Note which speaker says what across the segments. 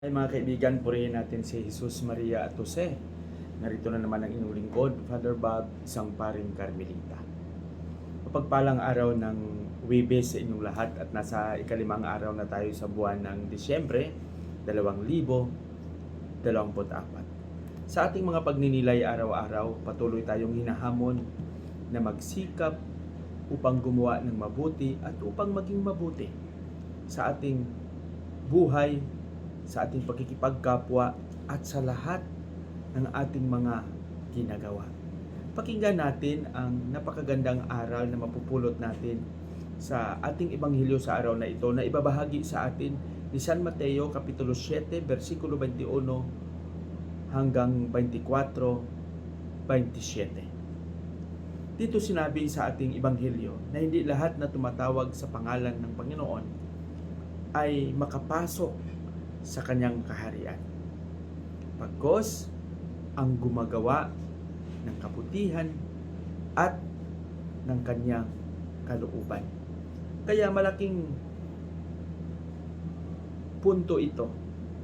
Speaker 1: Ay mga kaibigan, purihin natin si Jesus Maria at Jose. Narito na naman ang inyong lingkod, Father Bob, isang paring Carmelita. Mapagpalang araw ng Webes sa inyong lahat at nasa ikalimang araw na tayo sa buwan ng Disyembre, 2024. Sa ating mga pagninilay araw-araw, patuloy tayong hinahamon na magsikap upang gumawa ng mabuti at upang maging mabuti sa ating buhay, sa ating pagkikipagkapwa at sa lahat ng ating mga ginagawa. Pakinggan natin ang napakagandang aral na mapupulot natin sa ating ebanghelyo sa araw na ito na ibabahagi sa atin ni San Mateo kapitulo 7 bersikulo 21 hanggang 24 27. Dito sinabi sa ating ebanghelyo na hindi lahat na tumatawag sa pangalan ng Panginoon ay makapasok sa kanyang kaharian. Pagkos ang gumagawa ng kabutihan at ng kanyang kalooban. Kaya malaking punto ito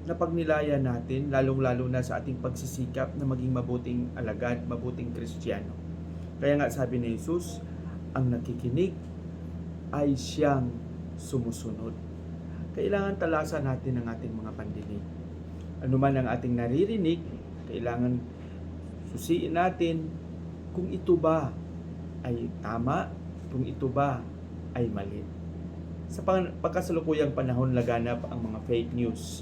Speaker 1: na pagnilayan natin lalong-lalo na sa ating pagsisikap na maging mabuting alagad, mabuting kristyano. Kaya nga sabi ni Jesus, ang nakikinig ay siyang sumusunod. Kailangan talasan natin ang ating mga pandinig. Ano man ang ating naririnig, kailangan susiin natin kung ito ba ay tama, kung ito ba ay mali. Sa pagkasalukuyang panahon laganap ang mga fake news.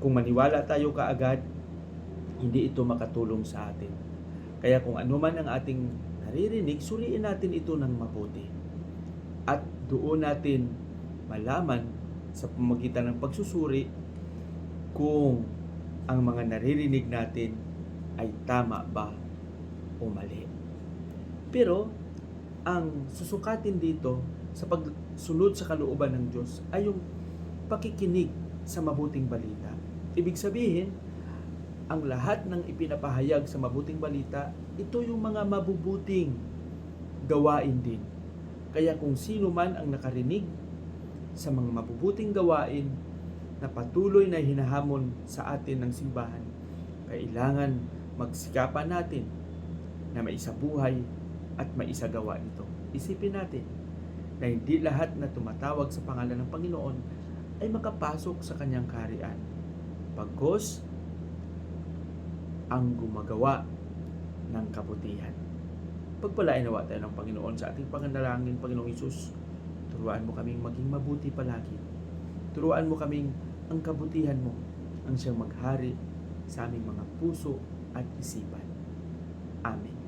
Speaker 1: Kung maniwala tayo kaagad, hindi ito makatulong sa atin. Kaya kung ano man ang ating naririnig, suriin natin ito ng mabuti. At doon natin malaman sa pamagitan ng pagsusuri kung ang mga naririnig natin ay tama ba o mali. Pero ang susukatin dito sa pagsunod sa kalooban ng Diyos ay yung pakikinig sa mabuting balita. Ibig sabihin, ang lahat ng ipinapahayag sa mabuting balita, ito yung mga mabubuting gawain din. Kaya kung sino man ang nakarinig sa mga mabubuting gawain na patuloy na hinahamon sa atin ng simbahan, kailangan magsikapan natin na maisabuhay at maisagawa ito. Isipin natin na hindi lahat na tumatawag sa pangalan ng Panginoon ay makapasok sa kanyang kaharian. Pagkos ang gumagawa ng kabutihan. Pagpalain nawa tayo ng Panginoon sa ating panganalangin, Panginoong Isus. Turuan mo kaming maging mabuti palagi. Turuan mo kaming ang kabutihan mo ang siyang maghari sa aming mga puso at isipan. Amen.